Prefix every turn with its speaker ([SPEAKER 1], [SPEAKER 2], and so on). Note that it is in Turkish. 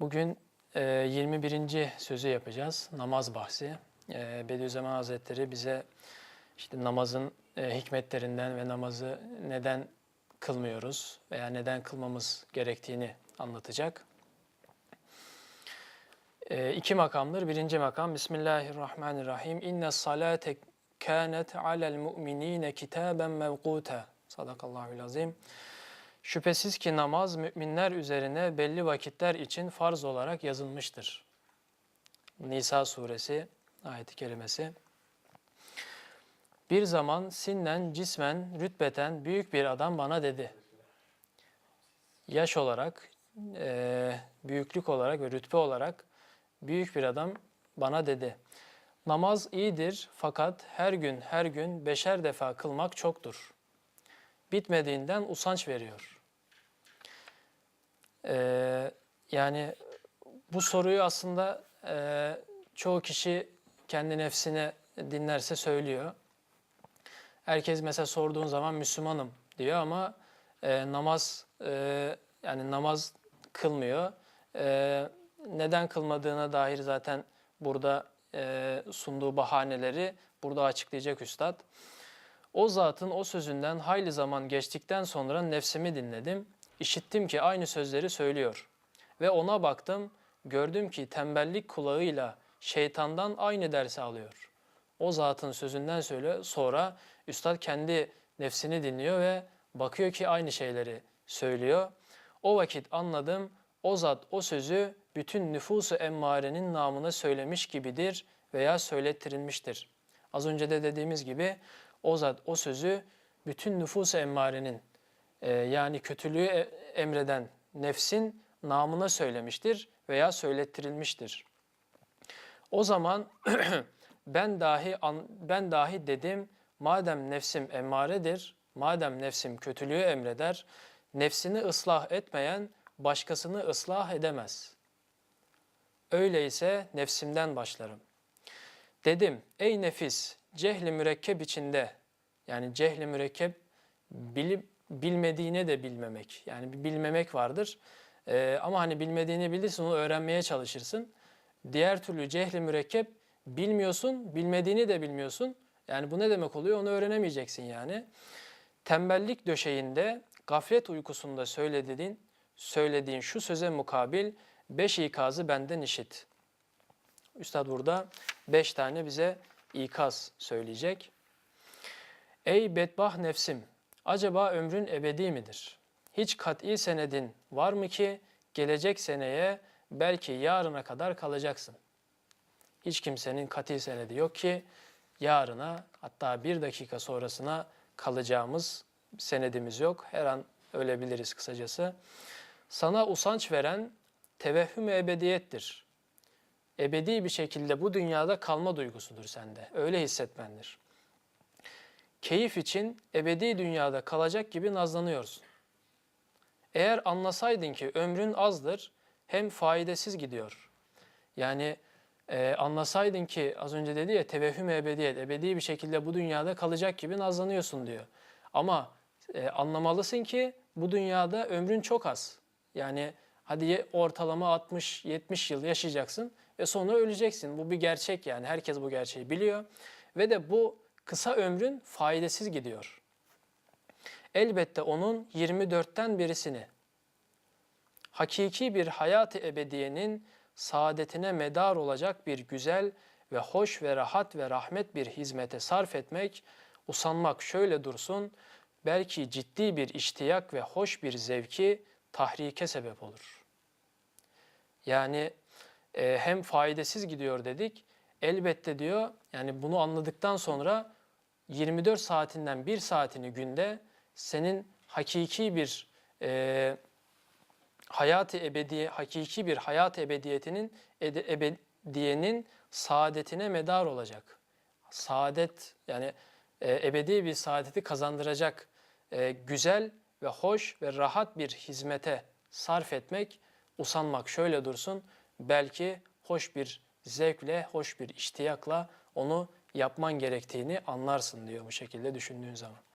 [SPEAKER 1] Bugün e, 21. sözü yapacağız. Namaz bahsi. E, Bediüzzaman Hazretleri bize işte namazın e, hikmetlerinden ve namazı neden kılmıyoruz veya neden kılmamız gerektiğini anlatacak. E, iki makamdır. Birinci makam Bismillahirrahmanirrahim. İnne salate kânet alel mu'minîne kitaben mevkûte. Sadakallahul azim. Şüphesiz ki namaz müminler üzerine belli vakitler için farz olarak yazılmıştır. Nisa suresi ayeti kerimesi. Bir zaman sinnen, cismen, rütbeten büyük bir adam bana dedi. Yaş olarak, e, büyüklük olarak ve rütbe olarak büyük bir adam bana dedi. Namaz iyidir fakat her gün her gün beşer defa kılmak çoktur. Bitmediğinden usanç veriyor. Ee, yani bu soruyu aslında e, çoğu kişi kendi nefsine dinlerse söylüyor. Herkes mesela sorduğun zaman Müslümanım diyor ama e, namaz e, yani namaz kılmıyor. E, neden kılmadığına dair zaten burada e, sunduğu bahaneleri burada açıklayacak üstad. O zatın o sözünden hayli zaman geçtikten sonra nefsimi dinledim. İşittim ki aynı sözleri söylüyor. Ve ona baktım, gördüm ki tembellik kulağıyla şeytandan aynı dersi alıyor. O zatın sözünden söyle sonra üstad kendi nefsini dinliyor ve bakıyor ki aynı şeyleri söylüyor. O vakit anladım o zat o sözü bütün nüfusu emmarenin namına söylemiş gibidir veya söylettirilmiştir. Az önce de dediğimiz gibi o zat o sözü bütün nüfusu emmarenin e, yani kötülüğü e- emreden nefsin namına söylemiştir veya söylettirilmiştir. O zaman ben dahi ben dahi dedim madem nefsim emmaredir, madem nefsim kötülüğü emreder, nefsini ıslah etmeyen başkasını ıslah edemez. Öyleyse nefsimden başlarım. Dedim ey nefis cehli mürekkep içinde yani cehli mürekkep bilip bilmediğine de bilmemek. Yani bir bilmemek vardır. Ee, ama hani bilmediğini bilirsin onu öğrenmeye çalışırsın. Diğer türlü cehli mürekkep bilmiyorsun, bilmediğini de bilmiyorsun. Yani bu ne demek oluyor onu öğrenemeyeceksin yani. Tembellik döşeğinde, gaflet uykusunda söylediğin, söylediğin şu söze mukabil beş ikazı benden işit. Üstad burada beş tane bize ikaz söyleyecek. Ey bedbah nefsim! Acaba ömrün ebedi midir? Hiç kat'i senedin var mı ki gelecek seneye belki yarına kadar kalacaksın? Hiç kimsenin kat'i senedi yok ki yarına hatta bir dakika sonrasına kalacağımız senedimiz yok. Her an ölebiliriz kısacası. Sana usanç veren tevehhüm ebediyettir. Ebedi bir şekilde bu dünyada kalma duygusudur sende. Öyle hissetmendir keyif için ebedi dünyada kalacak gibi nazlanıyorsun. Eğer anlasaydın ki ömrün azdır, hem faydasız gidiyor. Yani e, anlasaydın ki az önce dedi ya tevehhüm ebediyet, ebedi bir şekilde bu dünyada kalacak gibi nazlanıyorsun diyor. Ama e, anlamalısın ki bu dünyada ömrün çok az. Yani hadi ortalama 60-70 yıl yaşayacaksın ve sonra öleceksin. Bu bir gerçek yani herkes bu gerçeği biliyor. Ve de bu kısa ömrün faydasız gidiyor. Elbette onun 24'ten birisini hakiki bir hayat-ı ebediyenin saadetine medar olacak bir güzel ve hoş ve rahat ve rahmet bir hizmete sarf etmek, usanmak şöyle dursun, belki ciddi bir iştiyak ve hoş bir zevki tahrike sebep olur. Yani e, hem faydasız gidiyor dedik, elbette diyor, yani bunu anladıktan sonra 24 saatinden bir saatini günde senin hakiki bir e, hayat-ı ebedi, hakiki bir hayat ebediyetinin ebediyenin saadetine medar olacak. Saadet yani e, ebedi bir saadeti kazandıracak e, güzel ve hoş ve rahat bir hizmete sarf etmek, usanmak şöyle dursun. Belki hoş bir zevkle, hoş bir iştiyakla onu yapman gerektiğini anlarsın diyor bu şekilde düşündüğün zaman.